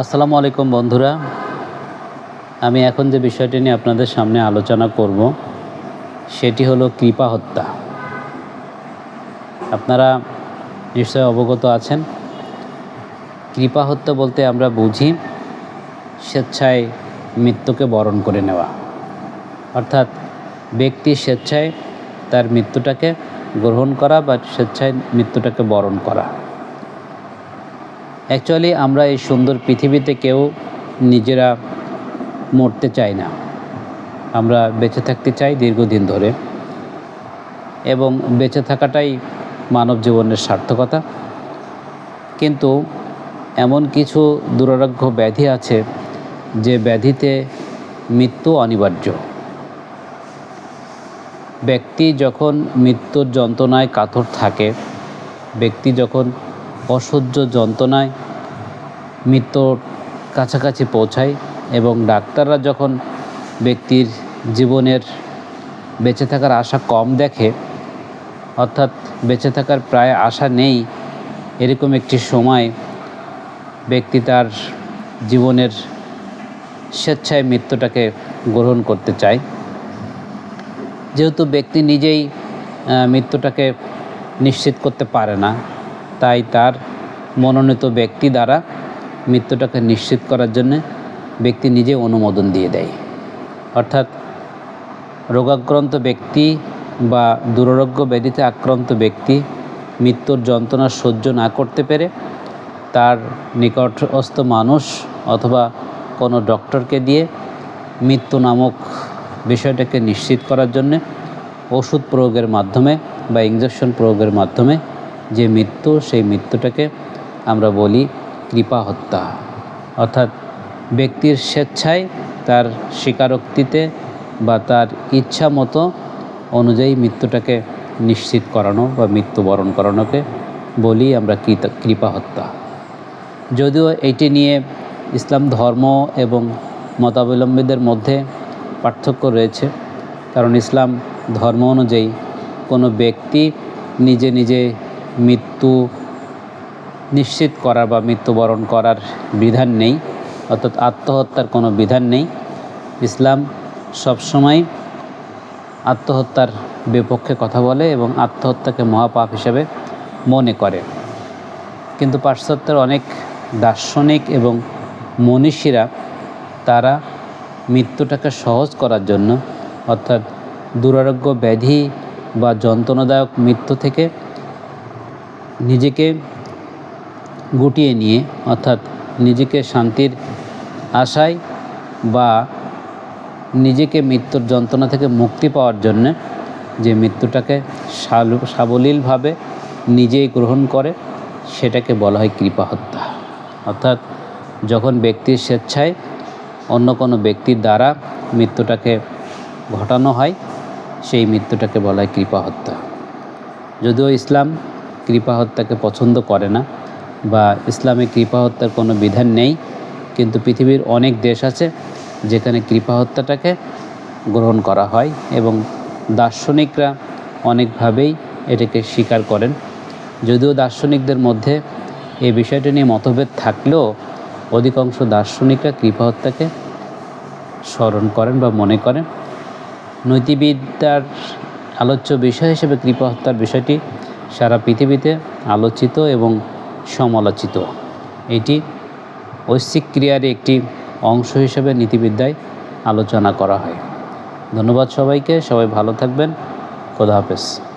আসসালামু আলাইকুম বন্ধুরা। আমি এখন যে বিষয়টি নিয়ে আপনাদের সামনে আলোচনা করব, সেটি হলো কৃপা হত্যা। আপনারা নিশ্চয় অবগত আছেন। কৃপা হত্যা বলতে আমরা বুঝি স্বেচ্ছায় মৃত্যুকে বরণ করে নেওয়া। অর্থাৎ ব্যক্তি স্বেচ্ছায় তার মৃত্যুটাকে গ্রহণ করা বা স্বেচ্ছায় মৃত্যুটাকে বরণ করা। অ্যাকচুয়ালি আমরা এই সুন্দর পৃথিবীতে কেউ নিজেরা মরতে চাই না। আমরা বেঁচে থাকতে চাই দীর্ঘদিন ধরে। এবং বেঁচে থাকাটাই মানব জীবনের সার্থকতা। কিন্তু এমন কিছু দুরারোগ্য ব্যাধি আছে, যে ব্যাধিতে মৃত্যু অনিবার্য। ব্যক্তি যখন মৃত্যুর যন্ত্রণায় কাতর থাকে, ব্যক্তি যখন অসহ্য যন্ত্রণায় মৃত্যুর কাছাকাছি পৌঁছায় এবং ডাক্তাররা যখন ব্যক্তির জীবনের বেঁচে থাকার আশা কম দেখে, অর্থাৎ বেঁচে থাকার প্রায় আশা নেই, এরকম একটি সময় ব্যক্তি তার জীবনের স্বেচ্ছায় মৃত্যুটাকে গ্রহণ করতে চায়। যেহেতু ব্যক্তি নিজেই মৃত্যুটাকে নিশ্চিত করতে পারে না তাই তার মনোনীত ব্যক্তি দ্বারা মৃত্যুটাকে নিশ্চিত করার জন্য ব্যক্তি নিজে অনুমোদন দিয়ে দেয়। অর্থাৎ রোগাক্রান্ত ব্যক্তি বা দুরারোগ্য ব্যাধিতে আক্রান্ত ব্যক্তি মৃত্যুর যন্ত্রণা সহ্য না করতে পেরে তার নিকটস্থ মানুষ অথবা কোনো ডক্টরকে দিয়ে মৃত্যু নামক বিষয়টাকে নিশ্চিত করার জন্যে ওষুধ প্রয়োগের মাধ্যমে বা ইঞ্জেকশন প্রয়োগের মাধ্যমে যে মৃত্যু, সেই মৃত্যুটাকে আমরা বলি কৃপা হত্যা। অর্থাৎ ব্যক্তির স্বেচ্ছায় তার স্বীকারোক্তিতে বা তার ইচ্ছা মতো অনুযায়ী মৃত্যুটাকে নিশ্চিত করানো বা মৃত্যুবরণ করানোকে বলি আমরা কৃপা হত্যা। যদিও এটি নিয়ে ইসলাম ধর্ম এবং মতাবলম্বীদের মধ্যে পার্থক্য রয়েছে, কারণ ইসলাম ধর্ম অনুযায়ী কোনো ব্যক্তি নিজে নিজে মৃত্যু নিশ্চিত করার বা মৃত্যুবরণ করার বিধান নেই, অর্থাৎ আত্মহত্যার কোনো বিধান নেই। ইসলাম সবসময় আত্মহত্যার বিপক্ষে কথা বলে এবং আত্মহত্যাকে মহাপাপ হিসেবে মনে করে। কিন্তু পাশ্চাত্যের অনেক দার্শনিক এবং মনীষীরা তারা মৃত্যুটাকে সহজ করার জন্য, অর্থাৎ দুরারোগ্য ব্যাধি বা যন্ত্রণাদায়ক মৃত্যু থেকে নিজেকে গুটিয়ে নিয়ে, অর্থাৎ নিজেকে শান্তির আশায় বা নিজেকে মৃত্যুর যন্ত্রণা থেকে মুক্তি পাওয়ার জন্যে যে মৃত্যুটাকে সাবলীলভাবে নিজেই গ্রহণ করে, সেটাকে বলা হয় কৃপা হত্যা। অর্থাৎ যখন ব্যক্তির স্বেচ্ছায় অন্য কোনো ব্যক্তির দ্বারা মৃত্যুটাকে ঘটানো হয়, সেই মৃত্যুটাকে বলা হয় কৃপা হত্যা। যদিও ইসলাম কৃপা হত্যাকে পছন্দ করে না বা ইসলামে কৃপা হত্যার কোনো বিধান নেই। কিন্তু পৃথিবীর অনেক দেশ আছে যেখানে কৃপা হত্যাটাকে গ্রহণ করা হয় এবং দার্শনিকরা অনেকভাবেই এটাকে স্বীকার করেন। যদিও দার্শনিকদের মধ্যে এই বিষয়টা নিয়ে মতভেদ থাকলেও অধিকাংশ দার্শনিকরা কৃপা হত্যাকে স্মরণ করেন বা মনে করেন। নৈতিবিদ্যার আলোচ্য বিষয় হিসেবে কৃপা হত্যার বিষয়টি সারা পৃথিবীতে আলোচিত এবং সমালোচিত। এটি ঐশ্বিক ক্রিয়ার একটি অংশ হিসেবে নীতিবিদ্যায় আলোচনা করা হয়। ধন্যবাদ সবাইকে, সবাই ভালো থাকবেন। খোদা হাফেজ।